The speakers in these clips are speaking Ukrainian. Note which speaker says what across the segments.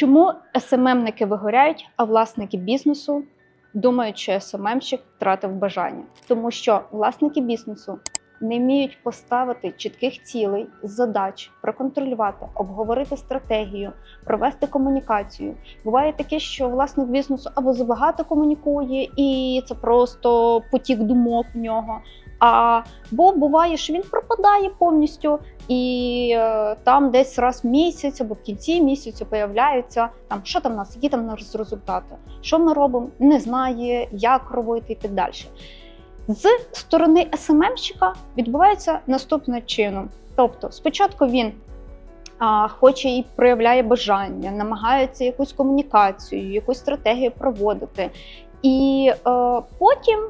Speaker 1: Чому СММники вигоряють, а власники бізнесу думають, що СММщик втратив бажання? Тому що власники бізнесу не вміють поставити чітких цілей, задач, проконтролювати, обговорити стратегію, провести комунікацію. Буває таке, що власник бізнесу або забагато комунікує, і це просто потік думок в нього. А бо буває, що він пропадає повністю, і е, там десь раз в місяць або в кінці місяця появляються там, що там в нас, які там у нас результати, що ми робимо, не знає, як робити і так далі. З сторони СММщика відбувається наступним чином. Тобто, спочатку він а, хоче і проявляє бажання, намагається якусь комунікацію, якусь стратегію проводити. І е, потім,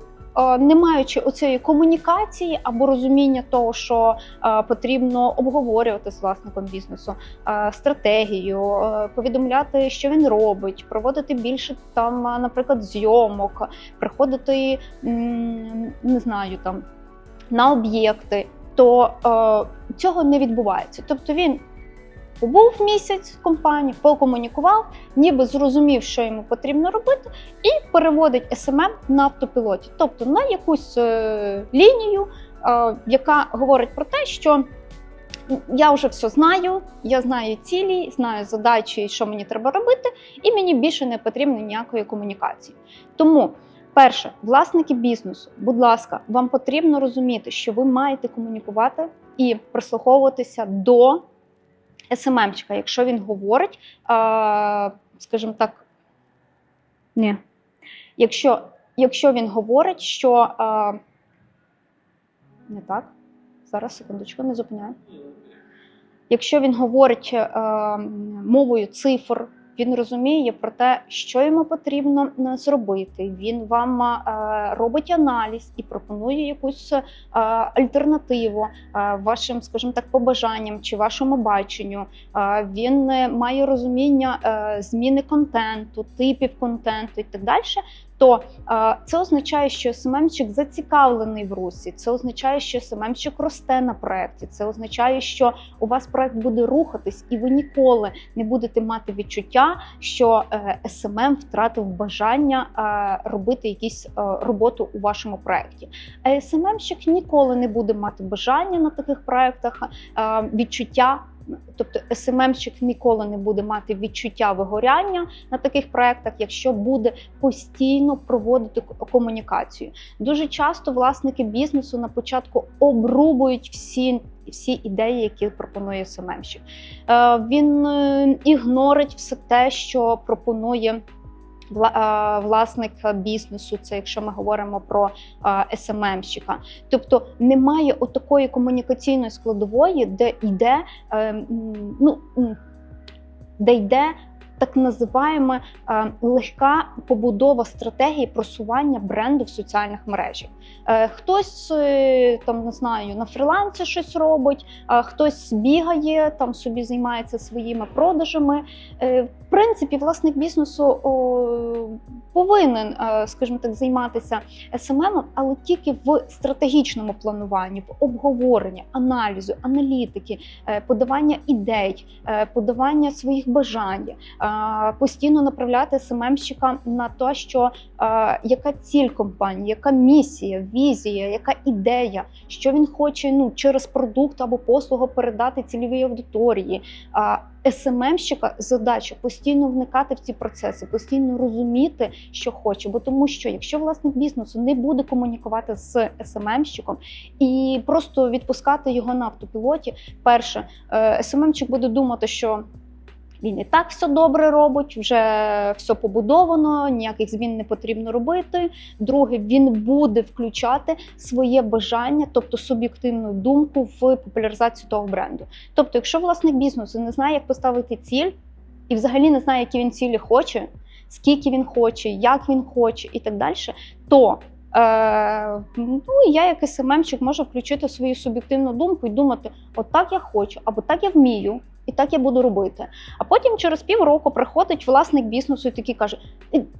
Speaker 1: не маючи оцієї комунікації або розуміння того, що е, потрібно обговорювати з власником бізнесу е, стратегію, е, повідомляти, що він робить, проводити більше там, е, наприклад, зйомок, приходити не знаю там на об'єкти, то е, цього не відбувається. Тобто він побув місяць в компанії, покомунікував, ніби зрозумів, що йому потрібно робити, і переводить СММ на автопілоті, тобто на якусь е, лінію, е, яка говорить про те, що я вже все знаю, я знаю цілі, знаю задачі, що мені треба робити, і мені більше не потрібно ніякої комунікації. Тому, перше, власники бізнесу, будь ласка, вам потрібно розуміти, що ви маєте комунікувати і прислуховуватися до СММчика, якщо він говорить, скажімо так, ні. Якщо, якщо він говорить, що не так, зараз секундочку, не зупиняю. Якщо він говорить мовою цифр, він розуміє про те, що йому потрібно е, зробити. Він вам е, робить аналіз і пропонує якусь е, альтернативу вашим, скажімо так, побажанням чи вашому баченню. Він має розуміння зміни контенту, типів контенту і так далі. То е, це означає, що СММщик зацікавлений в русі. Це означає, що СММщик росте на проєкті. Це означає, що у вас проект буде рухатись, і ви ніколи не будете мати відчуття, що е, СММ втратив бажання е, робити якісь роботу у вашому проєкті. А СММщик ніколи не буде мати бажання на таких проєктах, відчуття. Тобто СММщик ніколи не буде мати відчуття вигоряння на таких проектах, якщо буде постійно проводити комунікацію. Дуже часто власники бізнесу на початку обрубують всі. Всі ідеї, які пропонує СММщик. Е, Він е, ігнорить все те, що пропонує власник бізнесу. Це якщо ми говоримо про е, СММщика. Тобто немає отакої комунікаційної складової, де йде е, ну, де йде так називаємо е, легка побудова стратегії просування бренду в соціальних мережах. Е, Хтось е, там не знаю на фрілансі щось робить, а хтось бігає, там собі займається своїми продажами. В принципі, власник бізнесу повинен, скажімо так, займатися СММ, але тільки в стратегічному плануванні, в обговоренні, аналізу, аналітики, подавання ідей, подавання своїх бажань, постійно направляти СММщика на те, що е, яка ціль компанії, яка місія, візія, яка ідея, що він хоче ну, через продукт або послугу передати цільовій аудиторії. СММщика задача постійно вникати в ці процеси, постійно розуміти, що хоче. Бо тому, що якщо власник бізнесу не буде комунікувати з СММщиком і просто відпускати його на автопілоті, перше е, СММщик буде думати, що він і так все добре робить, вже все побудовано, ніяких змін не потрібно робити. Друге, він буде включати своє бажання, тобто суб'єктивну думку в популяризацію того бренду. Тобто, якщо власник бізнесу не знає, як поставити ціль, і взагалі не знає, які він цілі хоче, скільки він хоче, як він хоче і так далі, то Е, ну, я, як СММщик, можу включити свою суб'єктивну думку і думати: от так я хочу, або так я вмію, і так я буду робити. А потім через півроку приходить власник бізнесу і такий каже: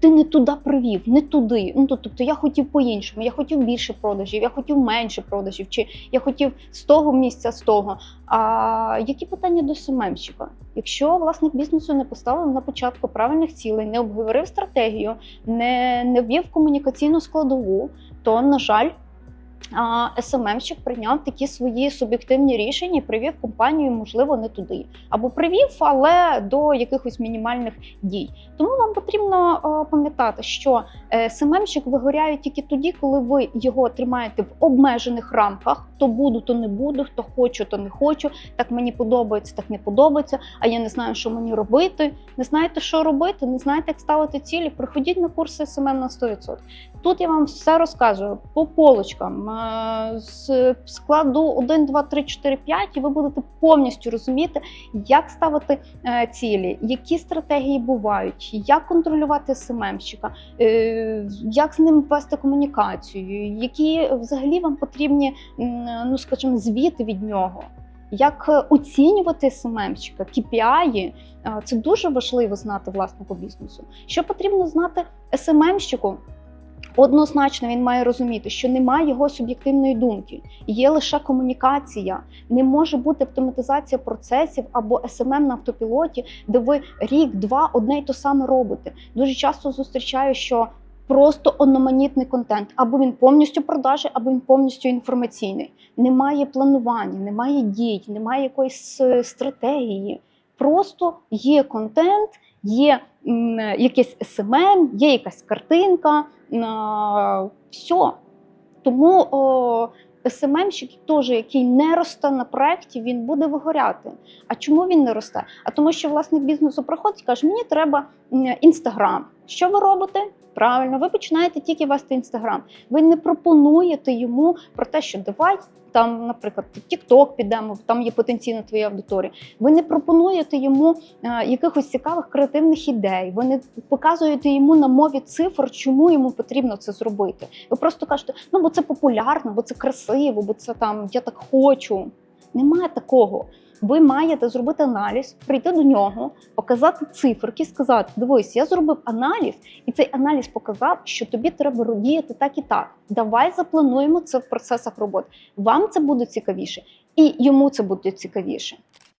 Speaker 1: ти, не туди привів, не туди. Ну тобто я хотів по-іншому, я хотів більше продажів, я хотів менше продажів, чи я хотів з того місця, з того. А які питання до СММщика? Якщо власник бізнесу не поставив на початку правильних цілей, не обговорив стратегію, не, не ввів комунікаційну складову, то на жаль. СММщик прийняв такі свої суб'єктивні рішення і привів компанію, можливо, не туди, або привів, але до якихось мінімальних дій. Тому вам потрібно пам'ятати, що е, СММщик вигоряє тільки тоді, коли ви його тримаєте в обмежених рамках. То буду, то не буду, хто хочу, то не хочу. Так мені подобається, так не подобається. А я не знаю, що мені робити. Не знаєте, що робити, не знаєте, як ставити цілі. Приходіть на курси СММ на 100%. Тут я вам все розкажу по полочкам е, з складу 1, 2, 3, 4, 5, і ви будете повністю розуміти, як ставити е, цілі, які стратегії бувають, як контролювати СММщика, е, як з ним вести комунікацію, які взагалі вам потрібні, ну скажімо, звіти від нього. Як оцінювати СММщика, KPI, це дуже важливо знати власнику бізнесу. Що потрібно знати СММщику? Однозначно він має розуміти, що немає його суб'єктивної думки, є лише комунікація. Не може бути автоматизація процесів або СММ на автопілоті, де ви рік-два одне й то саме робите. Дуже часто зустрічаю, що просто одноманітний контент, або він повністю продажі, або він повністю інформаційний. Немає планування, немає дій, немає якоїсь е, стратегії. Просто є контент, є якийсь СММ, є якась картинка. Все. Тому СММщик теж, який не росте на проєкті, він буде вигоряти. А чому він не росте? А тому, що власник бізнесу приходить і каже, мені треба інстаграм. Що ви робите? Правильно, ви починаєте тільки вести інстаграм. Ви не пропонуєте йому про те, що давай там, наприклад, TikTok підемо, там є потенційна твоя аудиторія. Ви не пропонуєте йому е, якихось цікавих креативних ідей. Ви не показуєте йому на мові цифр, чому йому потрібно це зробити. Ви просто кажете, ну бо це популярно, бо це красиво, бо це там я так хочу. Немає такого. Ви маєте зробити аналіз, прийти до нього, показати циферки, сказати: дивись, я зробив аналіз, і цей аналіз показав, що тобі треба діяти так і так. Давай заплануємо це в процесах роботи. Вам це буде цікавіше, і йому це буде цікавіше.